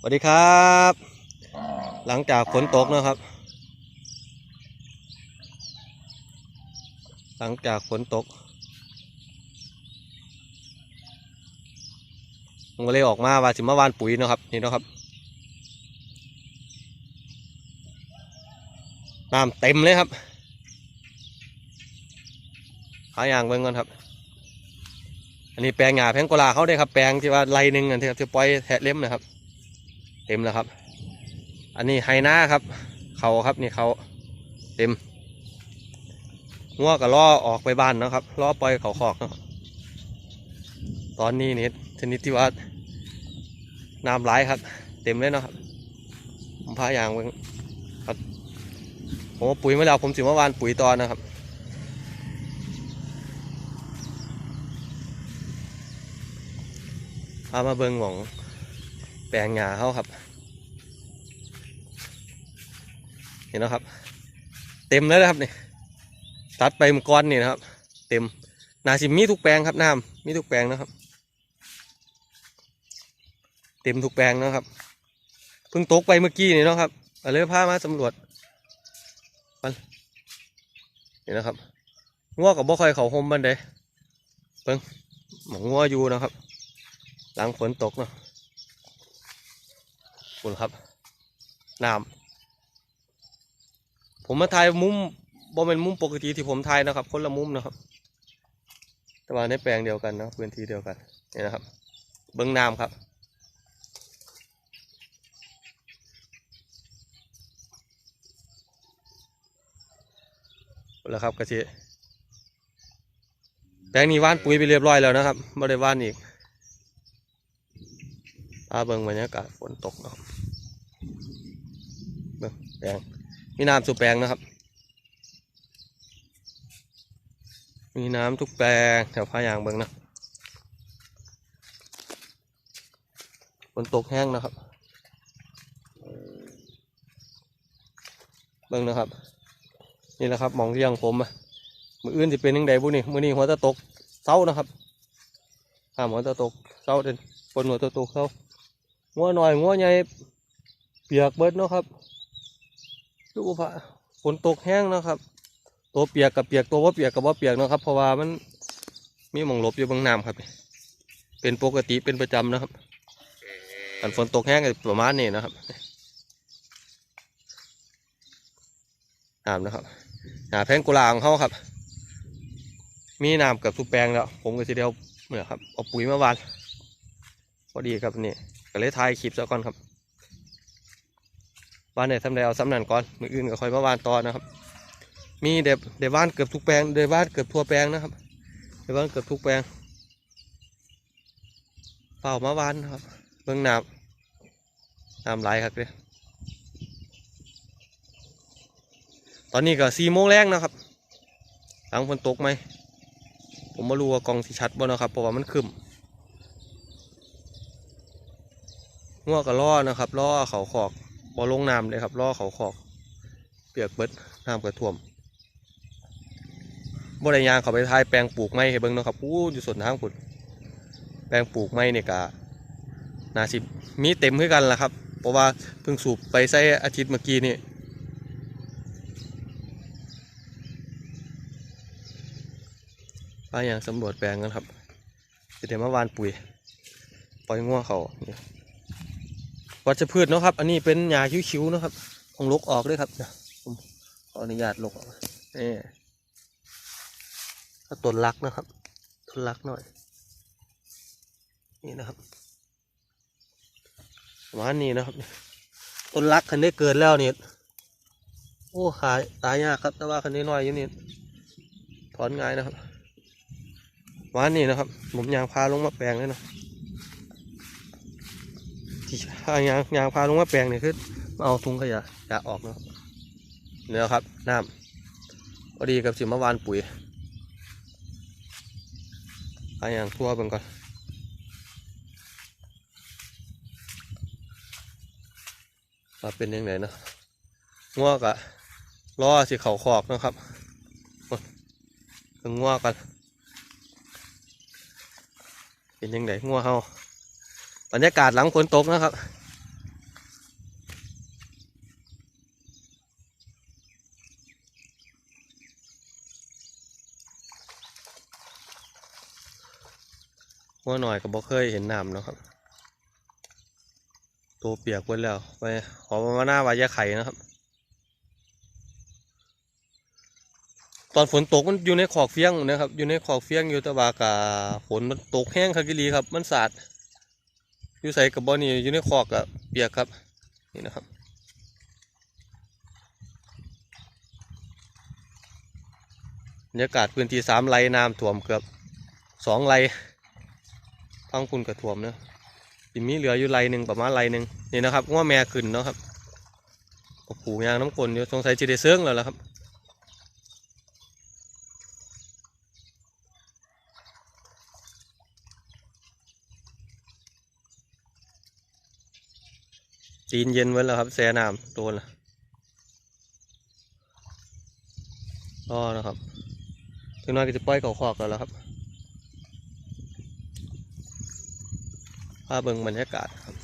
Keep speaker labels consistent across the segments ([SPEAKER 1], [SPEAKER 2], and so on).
[SPEAKER 1] สวัสดีครับ หลังจากฝนตกนะครับ หลังจากฝนตกผมก็เลยออกมาว่าสิมาวานปุ๋ยเนาะครับนี่เนาะครับน้ำเต็มเลยครับหาอย่างเบิ่งก่อนครับ อันนี้แปลงหญ้าแพงโกลาเขาได้ครับ แปลงที่ว่าไรหนึ่งอันที่ที่ปล่อยแทะเล็มนะครับ เต็มแล้วครับ อันนี้ไฮนาครับ เขาครับนี่เขาเต็มงัวกับล้อออกไปบ้านนะครับล้อปล่อยเขาคอกนะตอนนี้นี่ชนิดที่ว่าน้ำไหลครับ เต็มเลยนะครับผมพายางเบิ่งครับผมปุ๋ยมาแล้วผมสิมาวานปุ๋ยตอนนะครับพามาเบิ่งหมอง แปลงหญ้าเขาครับ เห็นแล้วครับ เต็มแล้วนะครับนี่ตัดไปมื่อก้อนนี่นะครับ เต็มนาสิมีทุกแปลงครับน้ำมีทุกแปลงนะครับ เต็มทุกแปลงนะครับเพิ่งตกไปเมื่อกี้นี่นะครับเอาเลยพามาสำรวจมันเห็นนะครับงัวกับบ่คอยเขาห่มบันไดเพิ่งหมองงัวอยู่นะครับ หลังฝนตกเนาะ คุณครับน้ำผมมาถ่ายมุมบ่เป็นมุมปกติที่ผมถ่ายนะครับ คนละมุมนะครับ แต่ว่าในแปลงเดียวกันเนะพื้นที่เดียวกันนี่นะครับ เบื้องน้ำครับแล้วครับกระเชแปลงนี้ว่านปุ๋ยไปเรียบร้อยแล้วนะครับไม่ได้ว่านอีกพาเบิงบรรยากาศฝนตกเนาะเบิ่ง แปลงมีน้ำสุแปลงนะครับ มีน้ำทุกแปลงแถวพายางเบิงนะฝนตกแห้งนะครับ เบิ่งนะครับ นี่แหละครับมองเรียงผมอะมืออื่นจะเป็นยังไงบุนี่มือนี้หัวตะตกเศร้านะครับหามหัวตะตกเศร้าเด่นฝนหัวตะตกเศร้างัวหน่อยงัวใหญ่เปียกเบิดเนาะครับ ดูพระฝนตกแห้งนะครับ ตัวเปียกกับเปียกตัวว่าเปียกกับว่าเปียกนะครับ เพราะว่ามันมีหมองหลบอยู่บางน้ำครับ เป็นปกติเป็นประจำนะครับอันฝนตกแห้งประมาณนี้นะครับน้ำนะครับหาแพงกุหลาของเขาครับ มีน้ำเกับทุกแปลงแล้ว ผมก็จะเดียวเนี่ยครับเอาปุ๋ยมาหวานพอดีครับนี่ก็เลยถ่ายคลิปซะก่อนครับ บ้านไหนทำได้เอาซ้ำนั่นก่อนมืออื่นก็ค่อยมาวานต่อนะครับ มีเด็บเด็บบ้านเกือบทุกแปลงเด็บบ้านเกือบทั่วแปลงนะครับเด็บบ้านเกือบทุกแปลงเฝ้ามาวานนะครับเบื้องน้ำน้ำไหลครับเลยตอนนี้ก็สี่โมงแรงนะครับ หลังฝนตกไหมผมมารู้ว่ากองที่ชัดบ่นะครับเพราะว่ามันคึมงัวก็ล่อนะครับล่อเขาขอก บอลงน้ำเลยครับล่อเขาขอก เปียกเบิดน้ำกระท่วมบ่ได้ยางเขาไปทายแปลงปลูกไม้ให้เบิ่งเนาะครับอู้อยู่สวนทางปุ่นแปลงปลูกไม้เนี่ยกะนาสิมีเต็มขึ้นกันละครับ เพราะว่าเพิ่งสูบไปใส่อาทิตย์เมื่อกี้นี่ไปอย่างสำรวจแปลงกันครับจะเดี๋ยวมาวานปุ๋ย ปล่อยง่วเขานี่ วัชพืชเนาะครับ อันนี้เป็นหญ้าคิ้วๆเนาะครับของลกออกด้วยครับเดี๋ยผมขออนุญาตลกออกนี่ก็ต้นรักนะครับต้นรักหน่อย นี่นะครับประมาณนี้นะครับต้นรักคันได้เกิดแล้วเนี่ยโอ้ขายตายยากครับ แต่ว่าคันนี้น้อยอยู่นี่ถอนง่ายนะครับประมาณนี้นะครับ ผมยางพาลงมาแปลงเลยเนาะ ที่างยางยางพาลงมาแปลงเนี่ยคือเอาทุงขยะยะออกนะครับเนี่ยครับน้ำพอดีกับสิมาวานปุ๋ยพายางทั่วเบิ่งก่อนว่าเป็นยังไงเนาะง่วกะล้อสิเขาขอกนะครับถึงง่วกัน เป็นยังไงง่วเฮา บรรยากาศหลังฝนตกนะครับ หัวหน่อยก็บอกเคยเห็นน้ำเนาะครับ ตัวเปียกไปแล้วไปขอมาหน้าวายาไข่นะครับ ตอนฝนตกมันอยู่ในขอกเฟียงนะครับ อยู่ในขอกเฟียงอยู่ตะบากาฝนมันตกแห้งคากิลีครับ มันสาด อยู่ใส่กับบ่อนี่อยู่ในขอกกับเปียกครับ นี่นะครับบรรยากาศพื้นที่สามไรน้ำท่วมเกือบสองไรทั้งคุณกระท่วมเนอะสิมีเหลืออยู่ไรหนึ่งประมาณไรหนึ่งนี่นะครับง้อแม่ขึ้นเนาะครับโอ้โหยางน้ำกลนอยู่สงสัยจะได้เสื้องแล้วล่ะครับ ตีนเย็นไว้แล้วครับแซน้ำโดนละรอนะครับถึงน้อยก็จะปล่อยเก่าคอกแล้วแล้วครับภาพเบิ่งบรรยากาศครับ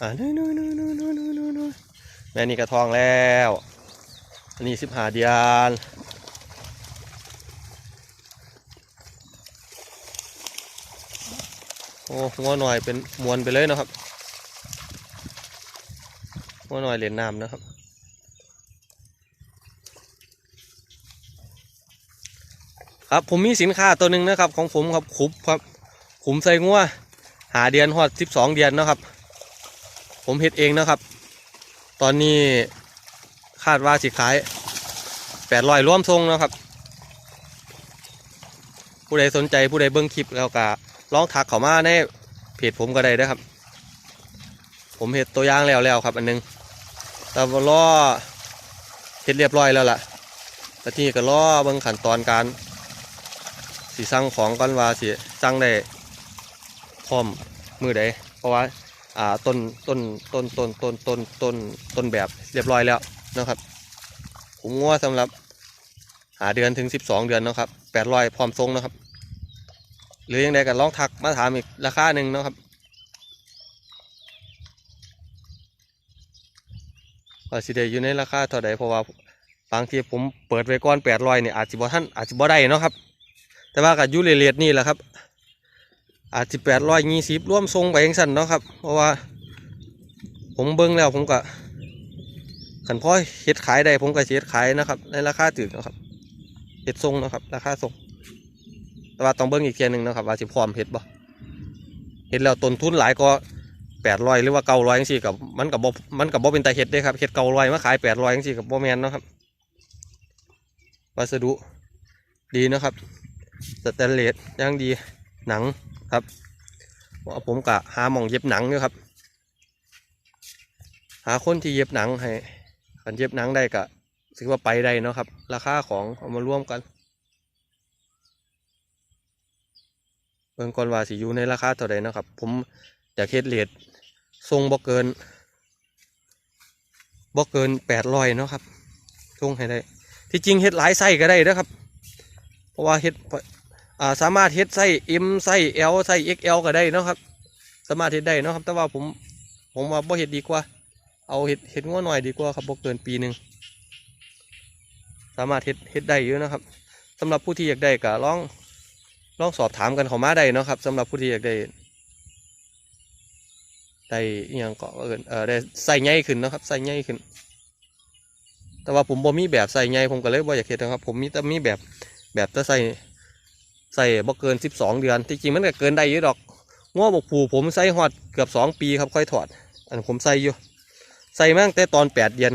[SPEAKER 1] อ่านู่นนู่นนู่นนู่นนู่นนู่นแม่นี่กระทองแล้วอันนี้สิบหาเดียนโอ้หัวหน่อยเป็นมวนไปเลยนะครับ ว่าหน่อยเหรียญน้ำนะครับ ครับผมมีสินค้าตัวหนึ่งนะครับ ของผมครับขุบครับขุมใส่งัวหาเดือนหอดสิบสองเดือนนะครับ ผมเฮ็ดเองนะครับ ตอนนี้คาดว่าสิขายแปดร้อยร่วมทรงนะครับ ผู้ใดสนใจผู้ใดเบิ้งคลิปแล้วก็ลองทักเขามาในเพจผมก็ได้นะครับ ผมเห็ดตัวอย่างแล้วแล้วครับ อันหนึง แต่ว่าล่อเฮ็ดเรียบร้อยแล้วล่ะแต่ที่ก็ล่อเบิ่งขั้นตอนการสีสั่งของก่อนว่าสิสั่งได้พร้อมมือใดเพราะว่าอ่าต้นต้นต้นต้นต้นต้นต้นต้นแบบเรียบร้อยแล้วนะครับผมงัวสำหรับหาเดือนถึง 12 เดือนนะครับ800พร้อมทรงนะครับ หรือยังไงก็ลองทักมาถามอีกราคาหนึ่งนะครับ ว่าสิได้อยู่ในราคาเท่าใดเพราะว่าบางทีผมเปิดไว้ก่อนแปดร้อยเนี่ยอาจจะบ่ท่านอาจจะบ่ได้เนาะครับ แต่ว่ากับยูเรียดนี่แหละครับ อาจจะแปดร้อยยี่สิบร่วมทรงไปยังสั่นเนาะครับ เพราะว่า ผมเบิ้งแล้วผมก็ขันพ่อเฮ็ดขายได้ผมก็เฮ็ดขายนะครับ ในราคาถึกนะครับเฮ็ดทรงนะครับ ราคาทรงแต่ว่าต้องเบิ้งอีกเทียหนึ่งนะครับว่าสิพร้อมเฮ็ดบ่เฮ็ดแล้วต้นทุนหลายก็ แปดร้อยหรือว่าเก้าร้อยจังซี่กับมันกับบ่มันกับบ่เป็นตาเห็ดเด้ครับเห็ดเก้าร้อยมาขายแปดร้อยจังซี่กับบ่แมนเนาะครับวัสดุดีนะครับสแตนเลสย่างดีหนังครับว่าผมกะหาหม่องเย็บหนังอยู่ครับ หาคนที่เย็บหนังให้คันเย็บหนังได้กะถือว่าไปได้เนาะครับ ราคาของเอามาร่วมกันเบิ่งก่อนว่าสิอยู่ในราคาเท่าใดเนาะครับ ผมอยากเฮ็ดเลท ทรงบ่เกินบ่เกินแปดร้อยเนาะครับทรงให้ได้ ที่จริงเฮ็ดหลายไส้ก็ได้นะครับ เพราะว่าเฮ็ดสามารถเฮ็ดไส้ M ไส้ L ไส้ XL ก็ได้เนาะครับ สามารถเฮ็ดได้เนาะครับ แต่ว่าผมผมว่าบ่เฮ็ดดีกว่า เอาเฮ็ดเฮ็ดงัวหน่อยดีกว่าครับบ่เกินปีหนึ่งสามารถเฮ็ดเฮ็ดได้อยู่นะครับสำหรับผู้ที่อยากได้ก็ลองลองสอบถามกันเข้ามาได้เนาะครับสำหรับผู้ที่อยากได้ ได้อย่างก็เอินเออได้ใส่ใหญ่ขึ้นนะครับใส่ใหญ่ขึ้น แต่ว่าผมบ่มีแบบใส่ใหญ่ผมก็เลยบ่อยากเฮ็ดนะครับ ผมมีแต่มีแบบแบบจะใส่ใส่บ่เกินสิบสองเดือนที่จริงมันก็เกินได้เยอะดอกง้อบกผูผมใส่ฮอดเกือบสองปีครับค่อยถอด อันผมใส่อยู่ใส่มาตั้งแต่ตอนแปดเดือน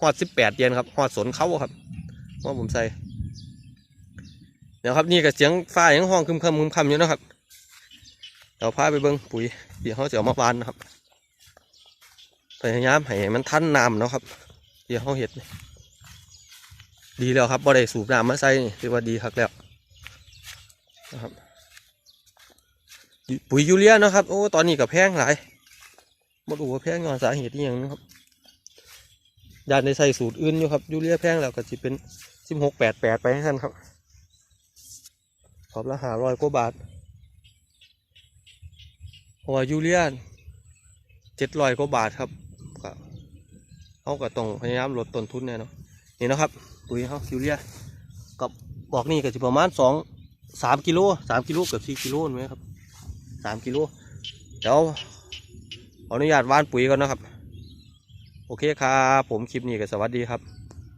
[SPEAKER 1] ฮอดสิบแปดเดือนครับฮอดสนเขาครับง้อผมใส่เดี๋ยวครับนี่ก็เสียงฟ้ายังห้องคึมคำคึมคำอยู่นะครับ เราพาไปเบิ้งปุ๋ยเดี๋ยวเขาจะเอามาบานนะครับพยายามให้มันทันน้ำนะครับเดี๋ยวเขาเห็ดดีแล้วครับบ่ได้สูบน้ำมาใส่ถือว่าดีครับแล้วนะครับปุ๋ยยูเรียนะครับโอ้ตอนนี้กับแพงหลายบ่รู้ว่าแพงย้อนสาเหตุอย่างนะครับยานในใส่สูตรอื่นอยู่ครับยูเรียแพงแล้วก็จะเป็นสิบหกแปดแปดไปให้ท่านครับขอบละหาร้อยกว่าบาท เพราะว่ายูเรียเจ็ดร้อยกว่าบาทครับก็เขาก็ต้องพยายามลดต้นทุนเนี่ยเนาะนี่นะครับปุ๋ยเขายูเรียกับบอกนี่ก็จะประมาณสองสามกิโลสามกิโลเกือบสี่กิโลไหมครับสามกิโลเดี๋ยวขออนุญาตว่านปุ๋ยก่อนนะครับ โอเคครับ ผมคลิปนี้ก็สวัสดีครับ